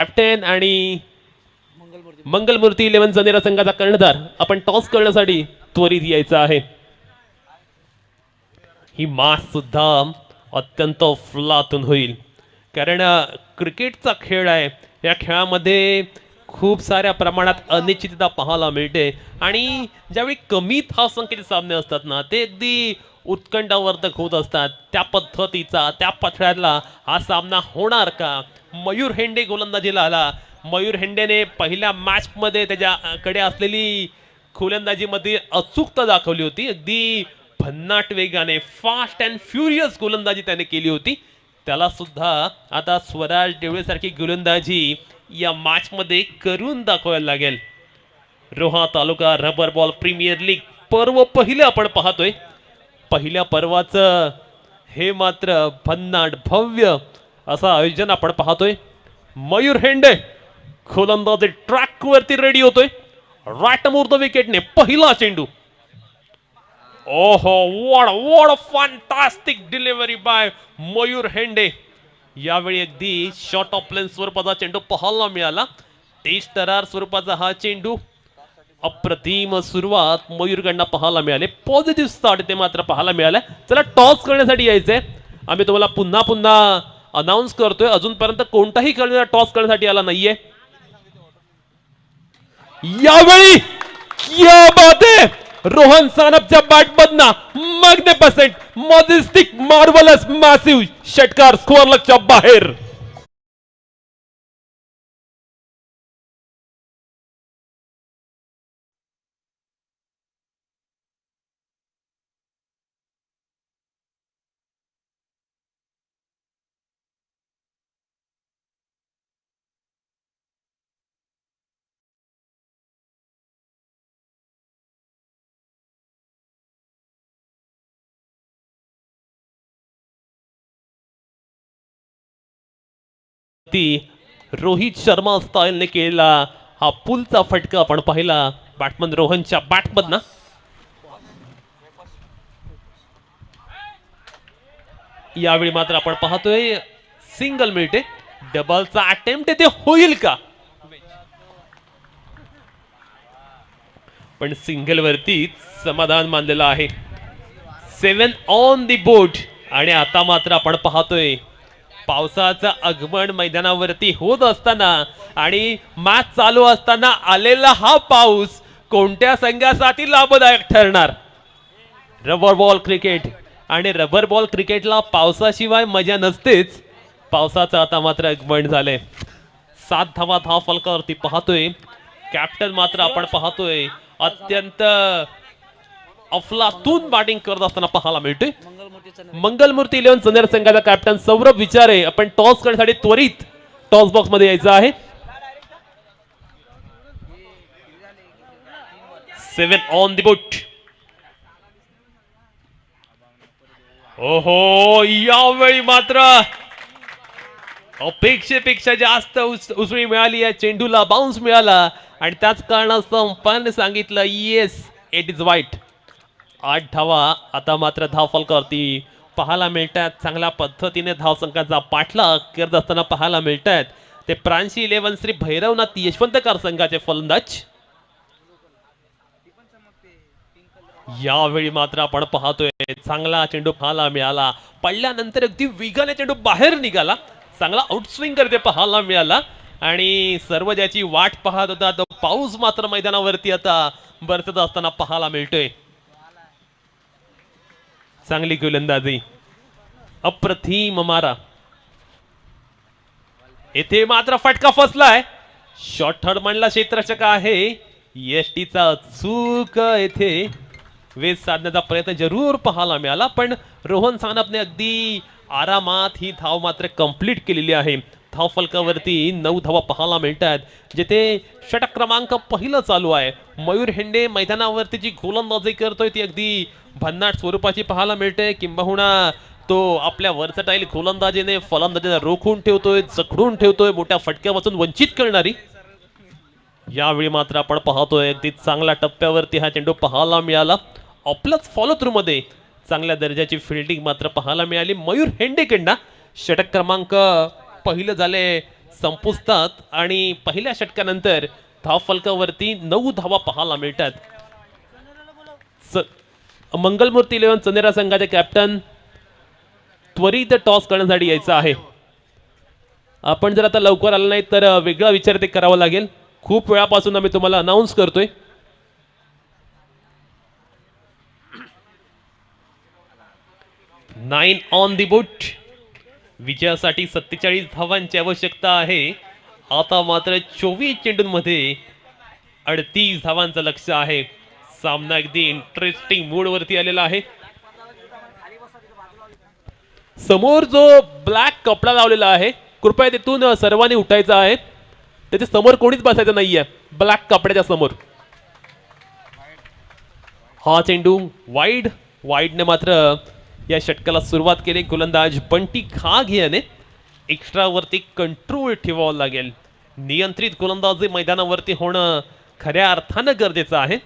Captain आणि Mangalmurti eleven जनेरा संघाचा कर्णधार. आपण टॉस करण्यासाठी त्वरित यायचं आहे. ही मास सुद्धा अत्यंत फुलातून होईल. कारण क्रिकेटचा खेळ आहे. या खेळामध्ये खूप साऱ्या प्रमाणात अनिश्चितता पाहायला मिळते. आणि ज्यावेळी कमी धाव संख्येचे सामने असतात ना ते अगदी उत्कंठावर्धक होत असतात. त्या पद्धतीचा त्या पथळ्यातला हा सामना होणार का? मयूर हेंडे गोलंदाजीला आला. मयूर हेंडेने पहिल्या मॅचमध्ये त्याच्याकडे असलेली गोलंदाजीमध्ये अचूकता दाखवली होती. अगदी भन्नाट वेगाने फास्ट अँड फ्युरियस गोलंदाजी त्याने केली होती. त्याला सुद्धा आता स्वराज डेवळेसारखी गोलंदाजी या मॅचमध्ये करून दाखवायला लागेल. Roha taluka rubber ball premier league पर्व पहिलं आपण पाहतोय. पहिल्या पर्वाचं हे मात्र भन्नाट भव्य असं आयोजन आपण पाहतोय. मयूर हेंडे गोलंदाजी ट्रॅक वरती रेडी होतोय. राईट द विकेटने पहिला चेंडू. ओहो what what fantastic delivery by Mayur Hende. यावेळी अगदी शॉर्ट ऑफ लेन स्वरूपाचा चेंडू पाहायला मिळाला. तेज तरार स्वरूपाचा हा चेंडू. अप्रतिम सुरुवात मयूरकडनं पाहायला मिळाले. पॉझिटिव्ह स्टार्ट ते मात्र पाहायला मिळालं. चला टॉस करण्यासाठी यायचंय. आम्ही तुम्हाला पुन्हा पुन्हा अनाऊन्स करतोय. अजूनपर्यंत कोणताही खेळणारा टॉस करण्यासाठी आला नाहीये. यावेळी क्या बात? आहे रोहन सानपच्या बॅटमधनं मॅग्निफिसेंट मॉजिस्टिक मार्वलस मॅसिव्ह षटकार स्कोअर लक्षात बाहेर. ती रोहित शर्मा स्टाईलने केलेला हा पुलचा फटका आपण पाहिला. बॅटमन रोहनच्या बॅटमधनं यावेळी मात्र आपण पाहतोय सिंगल मिळते डबलचा अटेम्प्ट ते होईल का? पण सिंगल वरती समाधान मानलेलं आहे. सेवन ऑन दी बोट आणि आता मात्र आपण पाहतोय पावसाचं आगमन मैदानावरती होत असताना आणि मॅच चालू असताना आलेला हा पाऊस कोणत्या संघासाठी लाभदायक ठरणार? रबर बॉल क्रिकेट आणि रबर बॉल क्रिकेटला पावसाशिवाय मजा नसतेच. पावसाचं आता मात्र आगमन झालंय. सात धावा धाव फलकावरती पाहतोय. कॅप्टन मात्र आपण पाहतोय. अत्यंत अफलातून बॅटिंग करत असताना पाहायला मिळतोय. मंगलमूर्ती इलेव्हन चंदेर संघाचा कॅप्टन सौरभ विचारे. आपण टॉस करण्यासाठी त्वरित टॉस बॉक्समध्ये यायचं आहे. सेवन ऑन दी बुट ओहो यावेळी मात्र अपेक्षेपेक्षा जास्त उस- उसळी मिळाली या चेंडूला बाउन्स मिळाला. आणि त्याच कारणास्तव अंपायरने सांगितलं येस इट इज वाईट आठ धावा. आता मात्र धाव फलकावरती पाहायला मिळतात चांगल्या पद्धतीने धावसंख्याचा पाठलाग करत असताना पाहायला मिळतात ते प्रांशी इलेव्हन श्री भैरवनाथ यशवंतकार संघाचे फलंदाज. यावेळी मात्र आपण पाहतोय चांगला चेंडू पाहायला मिळाला. पडल्यानंतर अगदी वेगाने चेंडू बाहेर निघाला. चांगला आउटस्विंग करते पाहायला मिळाला. आणि सर्व ज्याची वाट पाहत होता तो पाऊस मात्र मैदानावरती आता बरसत असताना पाहायला मिळतोय. चांगली गोलंदाजी अप्रतिम मारा. येथे मात्र फटका फसलाय. शॉर्ट थर्ड म्हणला क्षेत्ररक्षक आहे. एस अचूक येथे. वेध साधण्याचा प्रयत्न जरूर पाहायला मिळाला पण रोहन सानपने अगदी आरामात ही धाव मात्र कंप्लीट केलेली आहे. धावफलकावरती नऊ धावा पाहायला मिळतात. जिथे षटक क्रमांक पहिलं चालू आहे. मयूर हेंडे मैदानावरती जी गोलंदाजी करतोय ती अगदी भन्नाट स्वरूपाची पाहायला मिळते. किंबहुना तो आपल्या वर्सटाईल गोलंदाजीने फलंदाजीने रोखून ठेवतोय जखडून ठेवतोय मोठ्या फटक्यापासून वंचित करणारी. यावेळी मात्र आपण पाहतोय अगदी चांगल्या टप्प्यावरती हा चेंडू पाहायला मिळाला. आपल्याच फॉलो थ्रूमध्ये चांगल्या दर्जाची फिल्डिंग मात्र पाहायला मिळाली. मयूर हेंडेकडनं षटक क्रमांक पहिलं झाले संपुसतात आणि पहिल्या षटकानंतर धाव फलकावरती नऊ धावा पाहायला मिळतात. मंगलमूर्ती इलेव्हन चंदेरा संघाचे कॅप्टन त्वरित टॉस करण्यासाठी यायचं आहे. आपण जर आता लवकर आलं नाही तर वेगळा विचार ते करावा लागेल. खूप वेळापासून आम्ही तुम्हाला अनाऊन्स करतोय. नाईन ऑन दी बुट विजयासाठी सत्तेचाळीस धावांची आवश्यकता आहे. आता मात्र चोवीस चेंडूंमध्ये अडतीस धावांचं लक्ष आहे. सामना अगदी इंटरेस्टिंग मूडवरती आलेला आहे. समोर जो ब्लॅक कपडा लावलेला आहे कृपया तिथून सर्वांनी उठायचं आहे. त्याच्यासमोर कोणीच बसायचं नाहीये ब्लॅक कपड्याच्या समोर. हा चेंडू वाईड वाईडने मात्र या षटकाला सुरुवात केली. गोलंदाज बंटी खाग याने एक्स्ट्रावरती कंट्रोल ठेवावं लागेल. नियंत्रित गोलंदाजी मैदानावरती होणं खऱ्या अर्थानं गरजेचं आहे.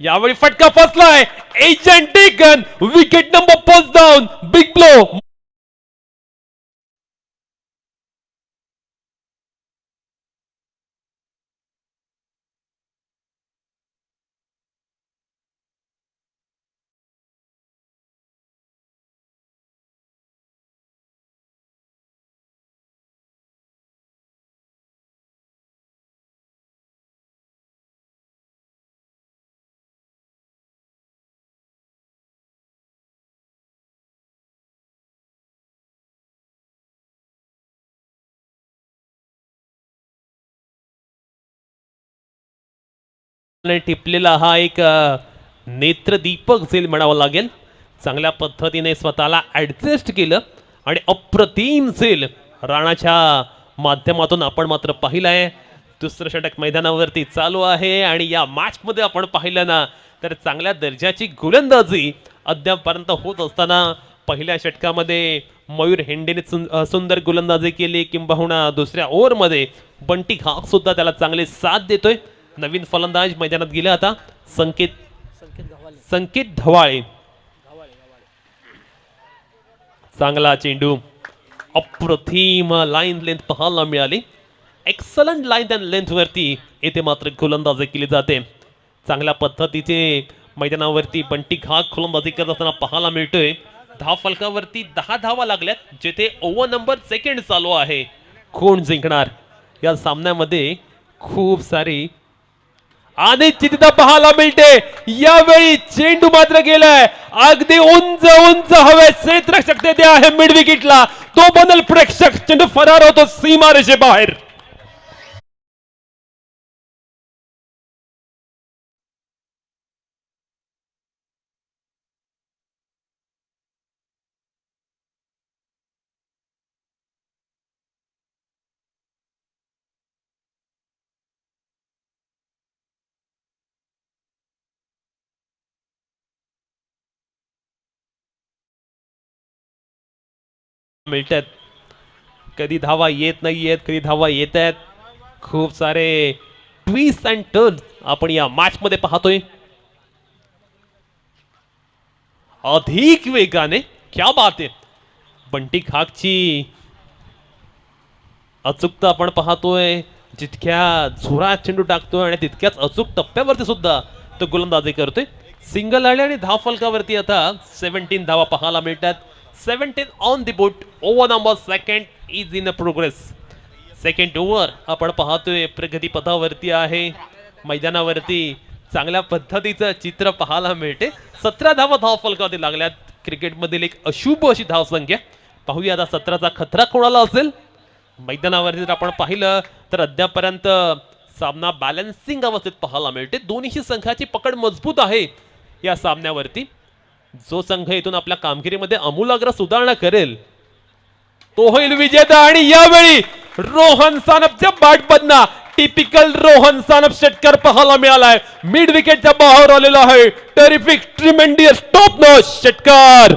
यावेळी फटका फसलाय. Agent taken wicket number post down big blow टिपलेला हा एक नेत्रदीपक झेल म्हणावं लागेल. चांगल्या पद्धतीने स्वतःला ॲडजस्ट केलं आणि अप्रतिम झेल राणाच्या माध्यमातून आपण मात्र पाहिलं आहे. दुसरं षटक मैदानावरती चालू आहे आणि या मॅचमध्ये आपण पाहिलं ना तर चांगल्या दर्जाची गोलंदाजी अद्यापपर्यंत होत असताना पहिल्या षटकामध्ये मयूर हेंडेने सुंदर गोलंदाजी केली. किंबहुना दुसऱ्या ओव्हरमध्ये बंटी घाक सुद्धा त्याला चांगले साथ देतोय. नवीन फलंदाज मैदानात गेले आता. संकेत संकेत ढवाळे चांगला चेंडू. अप्रतिम लाईन लेंथ पाहायला मिळाली. एक्सलंट लाईन अँड लेंथ वरती येथे मात्र गोलंदाजी केली जाते. चांगल्या पद्धतीचे मैदानावरती बंटी घाक गोलंदाजी करत असताना पाहायला मिळतोय. धाव फलकावरती दहा धावा लागल्यात जेथे ओव्हर नंबर सेकंड चालू आहे. कोण जिंकणार? या सामन्यामध्ये खूप सारी आणि चित्त पाहायला मिळते. यावेळी चेंडू मात्र गेलाय. अगदी उंच उंच हवे क्षेत्ररक्षक तेथे आहे मिड विकेटला तो बदल प्रेक्षक चेंडू फरार होतो सीमारेषे बाहेर. मिळतात. कधी धावा येत नाही आहेत कधी धावा येत आहेत खूप सारे ट्विस्ट अँड टर्न आपण या मॅच मध्ये पाहतोय. अधिक वेगाने क्या बात आहे. बंटी खाकची अचूकता आपण पाहतोय. जितक्या जोरात चेंडू टाकतोय आणि तितक्याच अचूक टप्प्यावरती सुद्धा तो गोलंदाजी करतोय. सिंगल आले आणि धाव फलकावरती आता सेव्हन्टीन धावा पाहायला मिळतात. Seventeen on the board over number second is in a progress second over आपण पाहतोय प्रगती पथावरती आहे. मैदानावरती चांगल्या पद्धतीचं चित्र पाहायला मिळते. सतरा धावा धाव फलकावरती लागल्यात. क्रिकेटमधील एक अशुभ अशी धावसंख्या. पाहूया आता सतराचा खतरा कोणाला असेल? मैदानावरती जर आपण पाहिलं तर अद्यापर्यंत सामना बॅलन्सिंग अवस्थेत पाहायला मिळते. दोन्ही संघाची पकड मजबूत आहे या सामन्यावरती. जो संघ इथून आपल्या कामगिरीमध्ये अमूलाग्र सुधारणा करेल तो होईल विजेता. आणि यावेळी रोहन सानपच्या बॅटमधना टिपिकल रोहन सानप षटकार पाहायला मिळालाय. मिड विकेटच्या बाहेर आलेला आहे. टेरिफिक ट्रिमेंडियस टॉप नॉच षटकार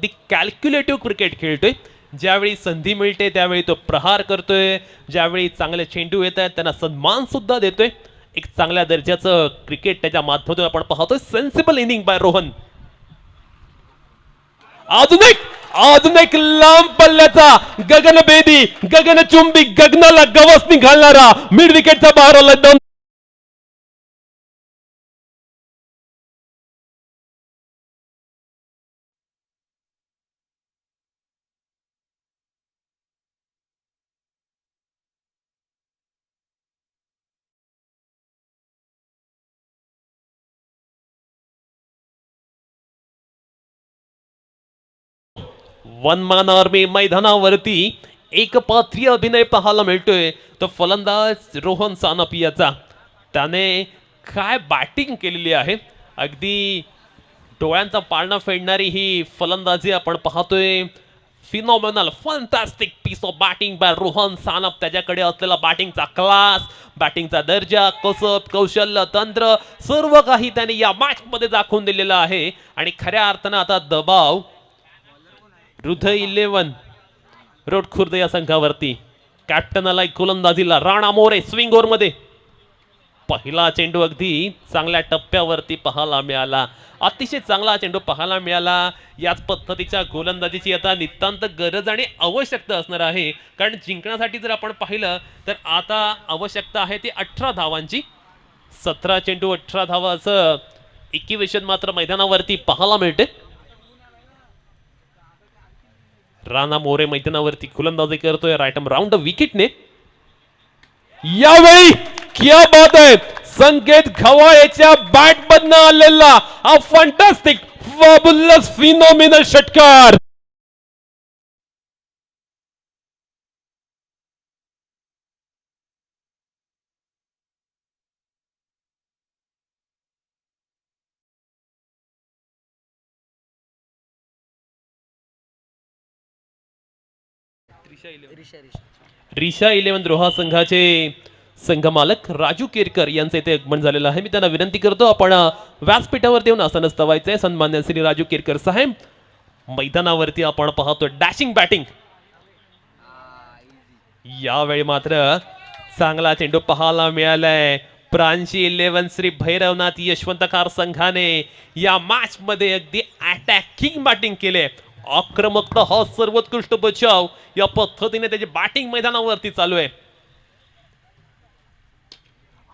अगदी कॅल्क्युलेटिव्ह क्रिकेट खेळतोय. ज्यावेळी संधी मिळते त्यावेळी तो प्रहार करतोय. ज्यावेळी चांगले चेंडू येत आहेत त्यांना सन्मान सुद्धा देतोय. एक चांगल्या दर्जाचं क्रिकेट त्याच्या माध्यमातून आपण पाहतोय. सेन्सिबल इनिंग बाय रोहन अजून एक अजून एक लांब पल्ल्याचा गगनभेदी गगनचुंबी गगनाला गवसनी घालणारा मिड विकेटचा बाहेर वनमान आर्मी मैदानावरती एकपात्रीय अभिनय पाहायला मिळतोय. तो फलंदाज रोहन सानपियाचा. त्याने काय बॅटिंग केलेली आहे? अगदी डोळ्यांचा पाळणा फेडणारी ही फलंदाजी आपण पाहतोय. Phenomenal fantastic piece of batting by Rohan Sanap. त्याच्याकडे असलेला बॅटिंगचा क्लास बॅटिंगचा दर्जा कसब कौशल्य तंत्र सर्व काही त्याने या मॅचमध्ये दाखवून दिलेलं आहे. आणि खऱ्या अर्थानं आता दबाव हृदय इलेवन. रोड खुर्द या संघावरती. कॅप्टनाला गोलंदाजीला. राणा मोरे स्विंगमध्ये. पहिला चेंडू अगदी चांगल्या टप्प्यावरती पाहायला मिळाला. अतिशय चांगला चेंडू पाहायला मिळाला. याच पद्धतीच्या गोलंदाजीची आता नितांत गरज आणि आवश्यकता असणार आहे. कारण जिंकण्यासाठी जर आपण पाहिलं तर आता आवश्यकता आहे ती अठरा धावांची. सतरा चेंडू अठरा धावाचं असं मात्र मैदानावरती पाहायला मिळते. राणा मोरे मैदानावरती गोलंदाजी करतोय. रायटम राऊंड विकेटने यावेळी क्या बात आहे. संकेत घवाळेच्या बॅट बदन आलेला हा फंटास्टिक फॅबुलस फिनोमिनल षटकार. रिशा इलेव्हन. रोहा संघाचे संघमालक राजू केरकर यांचं इथे आगमन झालेलं आहे. मी त्यांना विनंती करतो आपण अ, व्यासपीठावरती येऊन आसन व्हायचंय. सन्मान्य श्री राजू केरकर साहेब मैदानावरती आपण पाहतो डॅशिंग बॅटिंग. यावेळी मात्र चांगला चेंडू पाहायला मिळालाय. प्रांशी इलेव्हन श्री भैरवनाथ यशवंतकार संघाने या मॅच मध्ये अगदी अटॅकिंग बॅटिंग केले आक्रमकता हा सर्वोत्कृष्ट बचाव या पद्धतीने त्याची बॅटिंग मैदानावरती चालू आहे.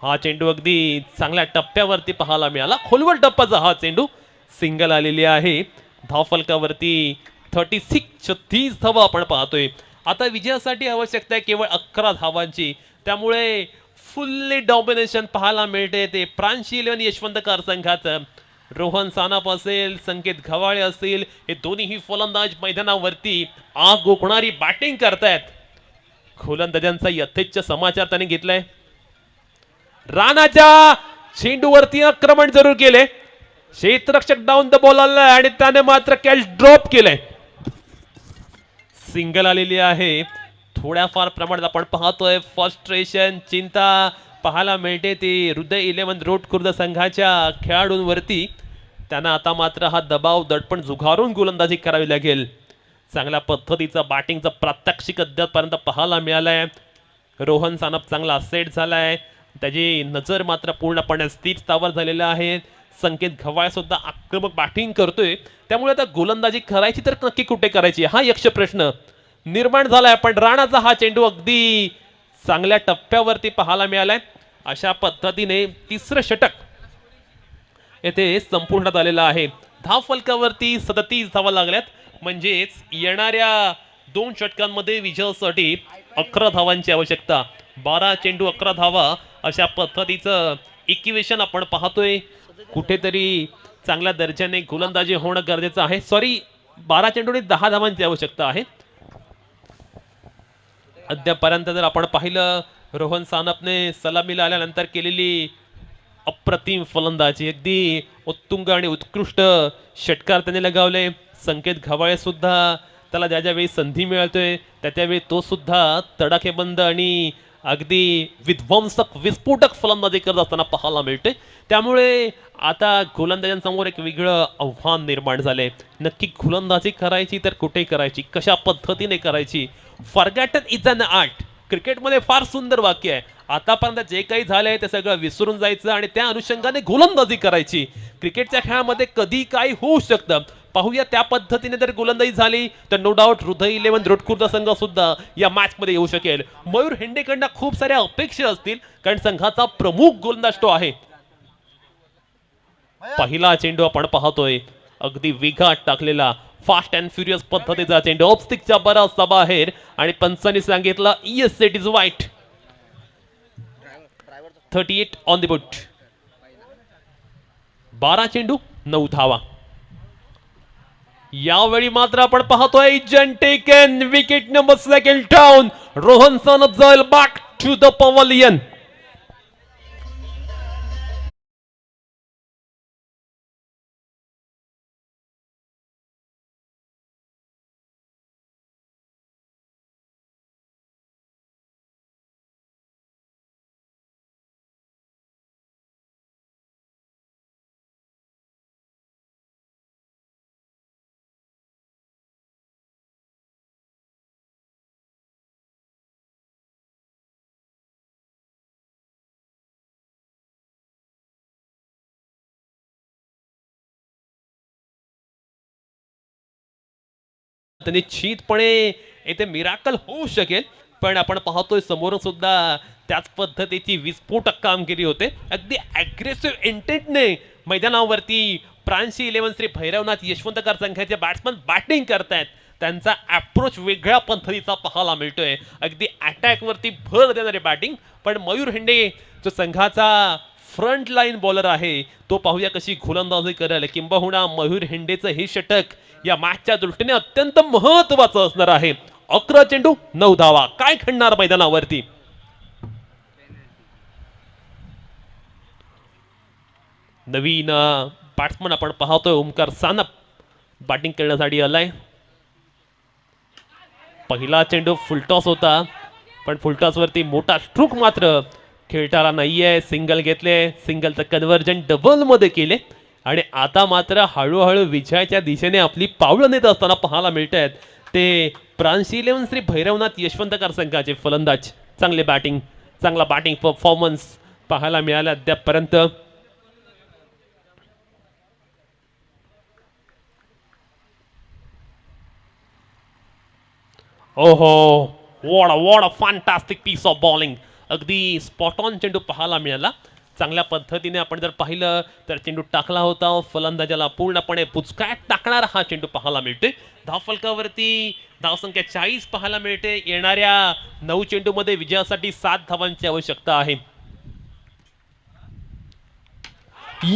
हा चेंडू अगदी चांगल्या टप्प्यावरती पाहायला मिळाला. खोलवर टप्प्याचा हा चेंडू सिंगल आलेली आहे. धावफलकावरती थर्टी सिक्स छत्तीस धावा आपण पाहतोय. आता विजयासाठी आवश्यकता आहे केवळ अकरा धावांची. त्यामुळे फुल्ली डॉमिनेशन पाहायला मिळते ते. प्रांशी इलेव्हन यशवंतकार संघाचं. रोहन सानप असेल संकेत घवाळे असतील हे दोन्हीही फलंदाज मैदानावरती आग ओकणारी बॅटिंग करतायत. गोलंदाजांचा यथेच्छ समाचार त्यांनी घेतलाय. राणाच्या चेंडूवरती आक्रमण जरूर केले क्षेत्ररक्षक डाऊन द बॉल आलाय आणि त्याने मात्र कॅच ड्रॉप केलंय. सिंगल आलेली आहे. थोड्याफार प्रमाणात आपण पाहतोय. फ्रस्ट्रेशन चिंता पाहायला मिळते. ती हृदय इलेव्हन रोड खुर्द संघाच्या खेळाडूंवरती. त्यांना आता मात्र हा दबाव दडपण झुगारून गोलंदाजी करावी लागेल. चांगल्या पद्धतीचं बॅटिंगचं प्रात्यक्षिक अद्यापर्यंत पाहायला मिळालंय. रोहन सानप चांगला सेट झालाय. त्याची नजर मात्र पूर्णपणे स्थिर स्थावर झालेलं आहे. संकेत घवाळ सुद्धा आक्रमक बॅटिंग करतोय. त्यामुळे आता गोलंदाजी करायची तर नक्की कुठे करायची? हा यक्ष प्रश्न. निर्माण झालाय पण राणाचा हा चेंडू अगदी चांगल्या टप्प्यावरती पाहायला मिळालाय. अशा पद्धतीने तिसरं षटक येथे संपूर्णात आलेलं आहे. धाव फलकावरती सदतीस धावा लागल्यात. म्हणजेच येणाऱ्या दोन षटकांमध्ये विजयासाठी अकरा धावांची आवश्यकता. बारा चेंडू अकरा धावा अशा पद्धतीचं इक्विवेशन आपण पाहतोय. कुठेतरी चांगल्या दर्जाने गोलंदाजी होणं गरजेचं आहे. सॉरी बारा चेंडूने दहा धावांची आवश्यकता आहे. अद्यापर्यंत जर आपण पाहिलं रोहन सानपने सलामीला आल्यानंतर केलेली अप्रतिम फलंदाजी. अगदी उत्तुंग आणि उत्कृष्ट षटकार त्याने लगावले. संकेत घवाळे सुद्धा त्याला ज्या ज्यावेळी संधी मिळतोय त्या त्यावेळी तो सुद्धा तडाखेबंद आणि अगदी विध्वंसक विस्फोटक फलंदाजी करत असताना पाहायला मिळते त्यामुळे आता गोलंदाजांसमोर एक वेगळं आव्हान निर्माण झाले नक्की गोलंदाजी करायची तर कुठे करायची? कशा पद्धतीने करायची? फॉरगॅटन इज अन आर्ट क्रिकेटमध्ये फार सुंदर वाक्य आहे. आतापर्यंत जे काही झालंय ते सगळं विसरून जायचं आणि त्या अनुषंगाने गोलंदाजी करायची. क्रिकेटच्या खेळामध्ये कधी काय होऊ शकतं. पाहूया त्या पद्धतीने जर गोलंदाजी झाली तर no doubt Hriday eleven Rodkhurd संघ सुद्धा या मॅच मध्ये येऊ शकेल. मयूर हेंडेकडनं खूप साऱ्या अपेक्षा असतील कारण संघाचा प्रमुख गोलंदाज तो आहे. पहिला चेंडू आपण पाहतोय. अगदी विघाट टाकलेला फास्ट अँड फ्युरियस पद्धतीचा चेंडू. ऑपस्टिकच्या बराचसा बाहेर आणि पंचांनी सांगितलं yes it is wide thirty eight on the board बारा चेंडू नऊ धावा. यावेळी मात्र आपण पाहतोय taken wicket number second down Rohan सन जाईल बॅक टू द पवलियन तर निश्चितपणे येथे मिराकल होऊ शकेल. पण आपण पाहतोय समोरून सुद्धा त्याच पद्धतीची विस्फोटक कामगिरी होते. अगदी अग्रेसिव्ह इंटेंटने मैदानावरती प्रांशी इलेव्हन श्री भैरवनाथ यशवंतकर संघाचे बॅट्समन बॅटिंग करतायत. त्यांचा अप्रोच वेगळ्या पद्धतीचा पाहायला मिळतोय. अगदी अटॅकवरती भर देणारे बॅटिंग पण मयूर हिंडे जो संघाचा फ्रंट लाईन बॉलर आहे. तो पाहूया कशी गोलंदाजी करेल किंबहुना मयूर हिंडेचं हे षटक या मॅचच्या दृष्टीने अत्यंत महत्वाचं असणार आहे. अकरा चेंडू नऊ धावा. काय खणणार मैदानावरती? नवीन बॅट्समन आपण पाहतोय ओमकार सानप. बॅटिंग करण्यासाठी आलाय. पहिला चेंडू फुलटॉस होता. पण फुलटॉस वरती मोठा स्ट्रोक मात्र खेळताना नाहीये सिंगल घेतले सिंगलचं कन्व्हर्जन डबलमध्ये केले. आणि आता मात्र हळूहळू विजयाच्या दिशेने आपली पावलं नेत असताना पाहायला मिळत आहेत ते प्रांशी इलेव्हन श्री भैरवनाथ यशवंतकार संघाचे फलंदाज. चांगले बॅटिंग चांगला बॅटिंग परफॉर्मन्स पाहायला मिळाला अद्यापपर्यंत. ओहो what what a fantastic piece of bowling अगदी स्पॉट ऑन चेंडू पाहायला मिळाला. चांगल्या पद्धतीने आपण जर पाहिलं तर चेंडू टाकला होता. फलंदाजाला पूर्णपणे पुचकाट टाकणारा हा चेंडू पाहायला मिळते धावफलकावरती धावसंख्या चाळीस पाहायला मिळते. येणाऱ्या नऊ चेंडूमध्ये विजयासाठी सात धावांची आवश्यकता आहे.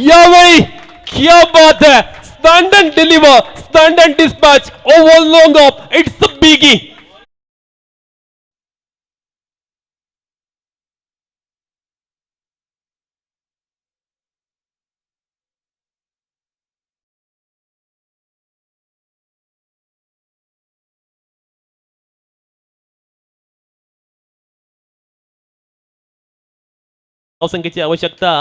यावेळी क्या बात है. Stand and deliver stand and dispatch over long off it's biggie धावसंख्येची आवश्यकता.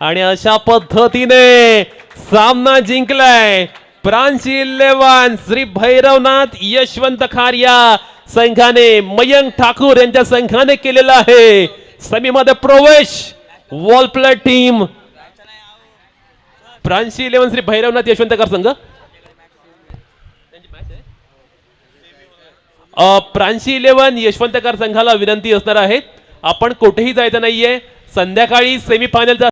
आणि अशा पद्धतीने सामना जिंकलाय प्रांची इलेव्हन श्री भैरवनाथ यशवंत खार या संघाने मयंक ठाकूर यांच्या संघाने केलेला आहे. समीमध्ये प्रवेश. Well played team Pranshi eleven Shri Bhairavnath Yashwantkar संघ. प्रांशी इलेव्हन यशवंतकार संघाला विनंती असणार आहे. आपण कुठेही जायचं नाहीये. संध्याकाळी सेमीफायनलचा